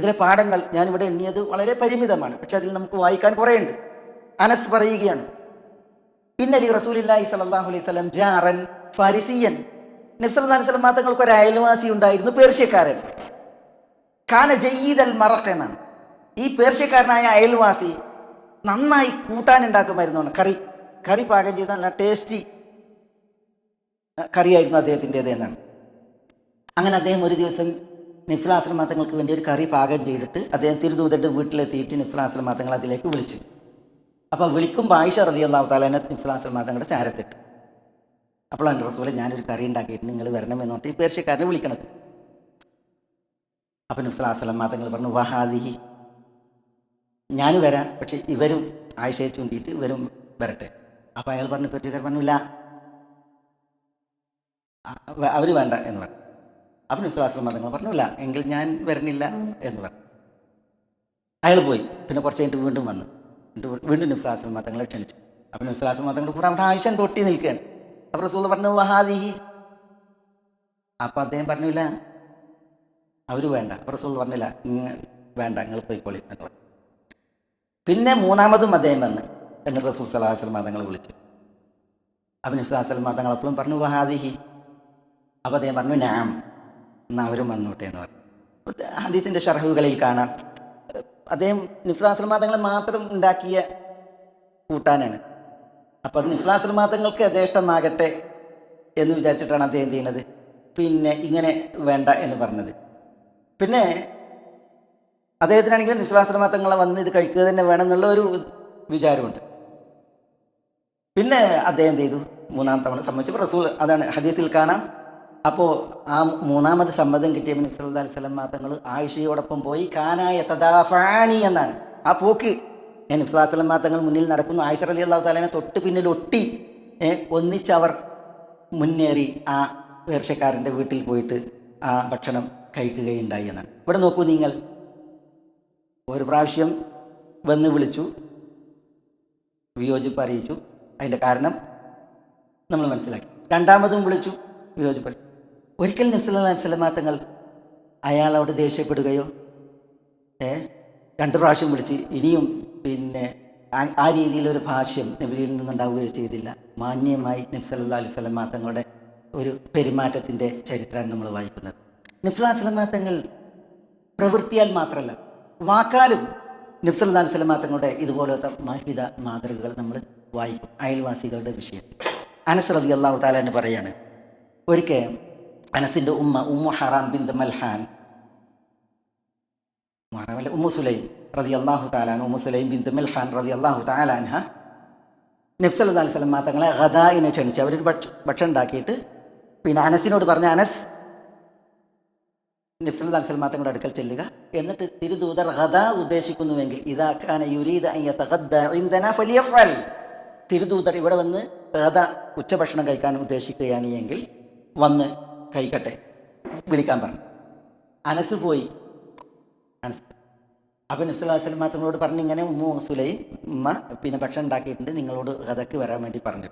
ഇതിലെ പാഠങ്ങൾ ഞാനിവിടെ എണ്ണിയത് വളരെ പരിമിതമാണ്. പക്ഷെ അതിൽ നമുക്ക് വായിക്കാൻ കുറേയുണ്ട്. അനസ് പറയുകയാണ് ഇന്നലി റസൂലില്ലാഹി സലാഹു അലൈഹി സ്വലം ജാറൻ ഫാരിസിയൻ. നബി സല്ലല്ലാഹു അലൈഹി ഒരു അയൽവാസി ഉണ്ടായിരുന്നു പേർഷ്യക്കാരൻ. കാന ജയ്ദൽ മറഖ് എന്നാണ്. ഈ പേർഷ്യക്കാരനായ അയൽവാസി നന്നായി കൂട്ടാൻ ഉണ്ടാക്കുമായിരുന്നാണ് കറി കറി പാകം ചെയ്ത നല്ല ടേസ്റ്റി കറിയായിരുന്നു അദ്ദേഹത്തിന്റെത് എന്നാണ്. അങ്ങനെ അദ്ദേഹം ഒരു ദിവസം നിഫ്സലാസ്ലം മാത്തങ്ങൾക്ക് വേണ്ടി ഒരു കറി പാകം ചെയ്തിട്ട് അദ്ദേഹം തിരുദൂതന്റെ വീട്ടിലെത്തിയിട്ട് നിഫ്സലാശ്രമത്തങ്ങൾ അതിലേക്ക് വിളിച്ചു. അപ്പോൾ വിളിക്കുമ്പോൾ ആയിഷ റതി അള്ളാഹു താലാനെ നിഫ്സലാസ്ലം മാത്തങ്ങളുടെ ചാരത്തിട്ട്. അപ്പോഴാണ് റസൂലെ ഞാനൊരു കറി ഉണ്ടാക്കിയിട്ട് നിങ്ങൾ വരണമെന്ന് പറഞ്ഞിട്ട് ഈ പേർഷ്യക്കാരനെ വിളിക്കണത്. അപ്പം നിഫ്സലാസ്ലം മാത്തങ്ങൾ പറഞ്ഞു വഹാദിഹി ഞാൻ വരാം പക്ഷെ ഇവരും ആയിഷയെ ചൂണ്ടിയിട്ട് ഇവരും വരട്ടെ. അപ്പം അയാൾ പറഞ്ഞു പേർഷ്യക്കാർ പറഞ്ഞില്ല അവർ വേണ്ട എന്ന് പറഞ്ഞു. അപ്പം വിശ്വാസം മതങ്ങൾ പറഞ്ഞില്ല. എങ്കിൽ ഞാൻ വരുന്നില്ല എന്ന് പറഞ്ഞു. അയാൾ പോയി. പിന്നെ കുറച്ച് കഴിഞ്ഞിട്ട് വീണ്ടും വന്നു. വീണ്ടും നിസ്ലാസം മതങ്ങളെ ക്ഷണിച്ചു. അപ്പം നിസ്ലാസം മതങ്ങൾ കൂടെ അവിടെ ആവശ്യം പൊട്ടി നിൽക്കുകയാണ്. അപ്പം റസൂൾ പറഞ്ഞു വഹാദിഹി. അപ്പം അദ്ദേഹം പറഞ്ഞില്ല അവർ വേണ്ട. അപ്പം റസൂൽ പറഞ്ഞില്ല "ഇങ്ങ- വേണ്ട നിങ്ങൾ പോയിക്കോളി എന്ന് പറഞ്ഞു. പിന്നെ മൂന്നാമതും അദ്ദേഹം വന്ന്. എന്നിട്ട് റസൂൽ സലാഹുസ്ലം മതങ്ങൾ വിളിച്ചു. അപ്പം നിസ്ലാസ്ലം മതങ്ങൾ അപ്പോഴും പറഞ്ഞു വഹാദിഹി. അപ്പം അദ്ദേഹം പറഞ്ഞു നാം. എന്നാൽ അവരും വന്നോട്ടെ എന്ന് പറഞ്ഞു. ഹദീസിന്റെ ഷർഹുകളിൽ കാണാം. അദ്ദേഹം നിഫ്ലാസ്ലമാതങ്ങൾ മാത്രം ഉണ്ടാക്കിയ കൂട്ടാനാണ്. അപ്പോൾ അത് നിഫ്ലാസ്ലമാതങ്ങൾക്ക് യഥേഷ്ടമാകട്ടെ എന്ന് വിചാരിച്ചിട്ടാണ് അദ്ദേഹം ചെയ്യുന്നത്? പിന്നെ ഇങ്ങനെ വേണ്ട എന്ന് പറഞ്ഞത്. പിന്നെ അദ്ദേഹത്തിനാണെങ്കിൽ നിഫ്ലാസ്ലമാതങ്ങളെ വന്ന് ഇത് കഴിക്കുക തന്നെ വേണം എന്നുള്ള ഒരു വിചാരമുണ്ട്. പിന്നെ അദ്ദേഹം ചെയ്തു? മൂന്നാം തവണ സംബന്ധിച്ചപ്പോൾ റസൂൽ അതാണ് ഹദീസിൽ കാണാം. അപ്പോൾ ആ മൂന്നാമത് സമ്മതം കിട്ടിയ നബി സല്ലല്ലാഹു അലൈഹി വസല്ലം തങ്ങൾ ആയിഷയോടൊപ്പം പോയി കാനായ തദാഫാനി എന്നാണ്. ആ പോക്ക്. ഞാൻ നബി സല്ലല്ലാഹു അലൈഹി തങ്ങൾ മുന്നിൽ നടക്കുന്നു. ആയിഷ അലി അള്ളാഹു താലാനെ തൊട്ട് പിന്നിൽ ഒട്ടി ഒന്നിച്ചവർ മുന്നേറി ആ വേർഷക്കാരന്റെ വീട്ടിൽ പോയിട്ട് ആ ഭക്ഷണം കഴിക്കുകയുണ്ടായി എന്നാണ്. ഇവിടെ നോക്കൂ നിങ്ങൾ. ഒരു പ്രാവശ്യം വന്ന് വിളിച്ചു വിയോജിപ്പ് അറിയിച്ചു. അതിന്റെ കാരണം നമ്മൾ മനസ്സിലാക്കി. രണ്ടാമതും വിളിച്ചു വിയോജിപ്പ്. ഒരിക്കൽ നബ്സല്ലാ തങ്ങൾ അയാളോട് ദേഷ്യപ്പെടുകയോ ഏ രണ്ട് പ്രാവശ്യം വിളിച്ച് ഇനിയും പിന്നെ ആ- രീതിയിലൊരു ഭാഷ്യം നബിയിൽ നിന്നുണ്ടാവുകയോ ചെയ്തില്ല. മാന്യമായി നബ്സല്ലാ അലൈഹി സ്വലമാ തങ്ങളുടെ ഒരു പെരുമാറ്റത്തിന്റെ ചരിത്രമാണ് നമ്മൾ വായിക്കുന്നത്. നബ്സല്ലാ സ്വലമാ തങ്ങൾ പ്രവൃത്തിയാൽ മാത്രമല്ല വാക്കാലും നബ്സല്ലാ സ്വലമാ തങ്ങളുടെ ഇതുപോലത്തെ മഹിത മാതൃകകൾ നമ്മൾ വായിക്കും. അയൽവാസികളുടെ വിഷയം. അനസ് റബി അള്ളാഹു താലാൻ പറയാണ് ഒരിക്കൽ അനസിന്റെ ഉമ്മ ഉമ്മു ഹറാം ബിന്ദ് മൽഹാൻ. മാറവല്ല ഉമ്മു സുലൈം റതി അള്ളാഹു താലാൻ ഉമ്മു സുലൈം ബിന്ദ് മൽഹാൻ റതി അള്ളാഹു താലാൻഹ നബ്സല്ലാ അലൈഹി സ്വലം തങ്ങളെ ഗദായിനെ ക്ഷണിച്ചു. അവരൊരു ഭക്ഷണം ഉണ്ടാക്കിയിട്ട് പിന്നെ അനസിനോട് പറഞ്ഞ അനസ് നബ്സ് അലൈഹി സ്വലം അടുക്കൽ ചെല്ലുക. എന്നിട്ട് തിരുദൂതർ ഗദ ഉദ്ദേശിക്കുന്നുവെങ്കിൽ ഇതാ യുരീദ് തിരുദൂതർ ഇവിടെ വന്ന് ഗദ ഉച്ചഭക്ഷണം കഴിക്കാൻ ഉദ്ദേശിക്കുകയാണ് എങ്കിൽ വന്ന് കഴിക്കട്ടെ വിളിക്കാൻ പറഞ്ഞു. അനസ് പോയി. അനസ്. അപ്പം നബ്സുല്ലാസ്ലം മാത്രങ്ങളോട് പറഞ്ഞു ഇങ്ങനെ ഉമ്മ സുലൈ ഉമ്മ പിന്നെ ഭക്ഷണം ഉണ്ടാക്കിയിട്ടുണ്ട് നിങ്ങളോട് കഥക്ക് വരാൻ വേണ്ടി പറഞ്ഞു.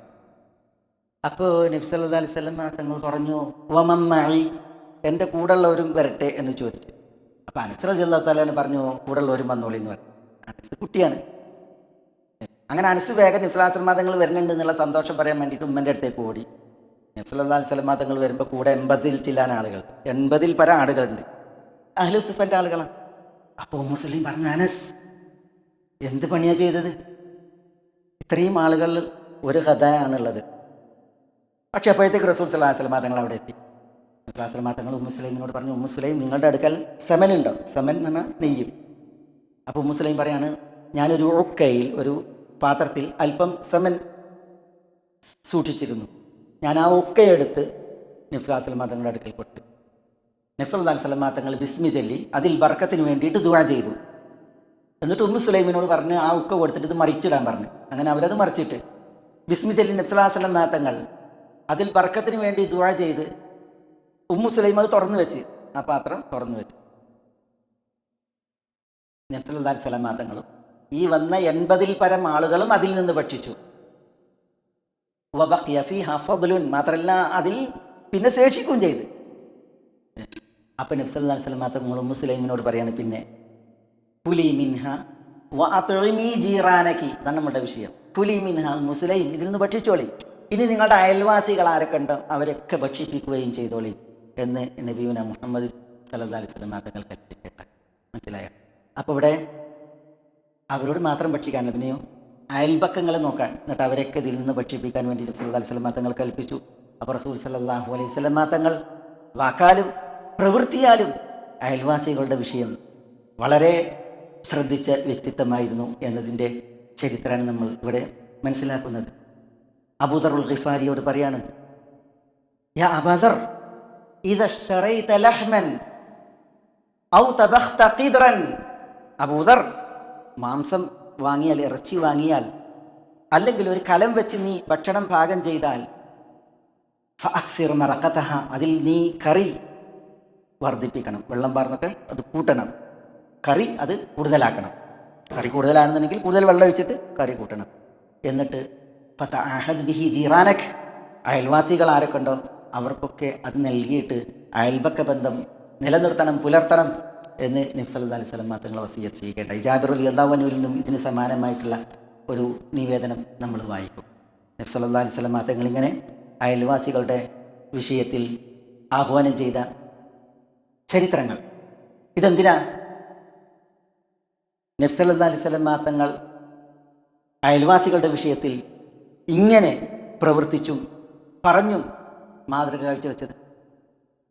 അപ്പോൾ നബ്സല്ലാ അലൈഹി സ്വലം തങ്ങൾ പറഞ്ഞു വമമ്മി എന്റെ കൂടെയുള്ളവരും വരട്ടെ എന്ന് ചോദിച്ചു. അപ്പം അനസ് ജല്ലാ പറഞ്ഞു പറഞ്ഞു കൂടെയുള്ളവരും വന്നോളി എന്ന് പറഞ്ഞു. അനസ് കുട്ടിയാണ്. അങ്ങനെ അനസ് വേഗം നബ്സലാസ്ലം തങ്ങൾ വരുന്നുണ്ട് എന്നുള്ള സന്തോഷം പറയാൻ വേണ്ടിയിട്ട് ഉമ്മന്റെ അടുത്തേക്ക് ഓടി. നബ്സല്ലാ അലിസ്ലം തങ്ങൾ വരുമ്പോൾ കൂടെ എൺപതിൽ ചില്ലാൻ ആളുകൾ. എൺപതിൽ പര ആളുകളുണ്ട് അഹ്ലുസുഫന്റെ ആളുകളാണ്. അപ്പോൾ മുസ്ലിം പറഞ്ഞു അനസ് എന്ത് പണിയാ ചെയ്തത്? ഇത്രയും ആളുകളിൽ ഒരു കഥയാണുള്ളത്. പക്ഷെ അപ്പോഴത്തേക്ക് റസൂൽ സല്ലാ വസ്ലം തങ്ങൾ അവിടെ എത്തി. റസൂൽ തങ്ങൾ ഉമ്മുസ്ലൈമിനോട് പറഞ്ഞു ഉമ്മുസ്ലൈം നിങ്ങളുടെ അടുക്കൽ സെമൻ ഉണ്ടോ? സെമൻ എന്ന് പറഞ്ഞാൽ നെയ്യും. അപ്പോൾ ഉമ്മുസ്ലൈം പറയാണ് ഞാനൊരു ഒക്കയിൽ ഒരു പാത്രത്തിൽ അല്പം സെമൻ സൂക്ഷിച്ചിരുന്നു. ഞാൻ ആ ഒക്കെ ഒക്കയെടുത്ത് നബ്സലാസ്ലം തങ്ങളുടെ അടുക്കൽ കൊടുത്തു നബ്സല്ലാ സ്വലമ തങ്ങൾ ബിസ്മി ചൊല്ലി അതിൽ ബർക്കത്തിന് വേണ്ടിയിട്ട് ദുവാ ചെയ്തു. എന്നിട്ട് ഉമ്മു സുലൈമിനോട് പറഞ്ഞ് ആ ഉക്ക കൊടുത്തിട്ട് ഇത് മറിച്ചിടാൻ പറഞ്ഞു. അങ്ങനെ അവരത് മറിച്ചിട്ട് ബിസ്മി ചൊല്ലി നബ്സലാ സ്വലം തങ്ങൾ അതിൽ ബർക്കത്തിന് വേണ്ടി ദുവാ ചെയ്ത് ഉമ്മു സുലൈം അത് തുറന്നു വെച്ച്. ആ പാത്രം തുറന്നു വെച്ച്. നബ്സല്ലാ സ്വലമ ഈ വന്ന എൺപതിൽ പരം ആളുകളും അതിൽ നിന്ന് ഭക്ഷിച്ചു. ഫദ്ലുൻ മാത്രമല്ല അതിൽ പിന്നെ ശേഷിക്കുകയും ചെയ്ത്. അപ്പം നബ്സല്ലാ മാത്രം മുസ്ലിമിനോട് പറയാണ് പിന്നെ പുലി മിൻഹ ജീറാനക്കി അതാണ് നമ്മുടെ വിഷയം. പുലി മിൻഹ മുസ്ലിം ഇതിൽ നിന്ന് ഭക്ഷിച്ചോളി. ഇനി നിങ്ങളുടെ അയൽവാസികൾ ആരൊക്കെ ഉണ്ടോ അവരൊക്കെ ഭക്ഷിപ്പിക്കുകയും ചെയ്തോളി എന്ന് നബീന മുഹമ്മദ് സല്ലല്ലാഹു അലൈഹി വസല്ലം തങ്ങൾ കൽപ്പിക്കട്ടെ. മനസ്സിലായോ? അപ്പോൾ ഇവിടെ അവരോട് മാത്രം ഭക്ഷിക്കാൻ പിന്നെയോ അയൽപക്കങ്ങളെ നോക്കാൻ. എന്നിട്ട് അവരെയൊക്കെ ഇതിൽ നിന്ന് ഭക്ഷിപ്പിക്കാൻ വേണ്ടിയിട്ട് സല്ലാ അലിസ്ലമ തങ്ങൾ കൽപ്പിച്ചു. അപ്പോൾ റസൂൽ സല്ലാഹു അലൈഹി സ്വലം തങ്ങൾ വാക്കാലും പ്രവൃത്തിയാലും അയൽവാസികളുടെ വിഷയം വളരെ ശ്രദ്ധിച്ച വ്യക്തിത്വമായിരുന്നു എന്നതിന്റെ ചരിത്രമാണ് നമ്മൾ ഇവിടെ മനസ്സിലാക്കുന്നത്. അബൂദർ ഉൽ ഖിഫാരിയോട് പറയാണ് യാ അബദർ അബൂദർ മാംസം വാങ്ങിയാൽ ഇറച്ചി വാങ്ങിയാൽ അല്ലെങ്കിൽ ഒരു കലം വെച്ച് നീ ഭക്ഷണം പാകം ചെയ്താൽ മറക്കത്തഹ അതിൽ നീ കറി വർദ്ധിപ്പിക്കണം. വെള്ളം പാർന്നൊക്കെ അത് കൂട്ടണം. കറി അത് കൂടുതലാക്കണം. കറി കൂടുതലാണെന്നുണ്ടെങ്കിൽ കൂടുതൽ വെള്ളം ഒഴിച്ചിട്ട് കറി കൂട്ടണം. എന്നിട്ട് ഫത അഹദ് ബിഹി ജീറാനക്. അയൽവാസികൾ ആരൊക്കെ ഉണ്ടോ? അവർക്കൊക്കെ അത് നൽകിയിട്ട് അയൽപക്ക ബന്ധം നിലനിർത്തണം പുലർത്തണം. എന്ന് നബ്സല്ലാ അലൈഹി സ്വലം തങ്ങൾ വസീയത്ത് ചെയ്യുകയുണ്ടായി. ജാബിർ അലി അള്ളാഹുവിൽ നിന്നും ഇതിന് സമാനമായിട്ടുള്ള ഒരു നിവേദനം നമ്മൾ വായിക്കും. നബ്സല്ലാ അലൈഹി സ്വലം തങ്ങൾ ഇങ്ങനെ അയൽവാസികളുടെ വിഷയത്തിൽ ആഹ്വാനം ചെയ്ത ചരിത്രങ്ങൾ. ഇതെന്തിനാ? നബ്സല്ലാ അലൈഹി സ്വലം തങ്ങൾ അയൽവാസികളുടെ വിഷയത്തിൽ ഇങ്ങനെ പ്രവർത്തിച്ചും പറഞ്ഞും മാതൃക കാഴ്ചവെച്ചത്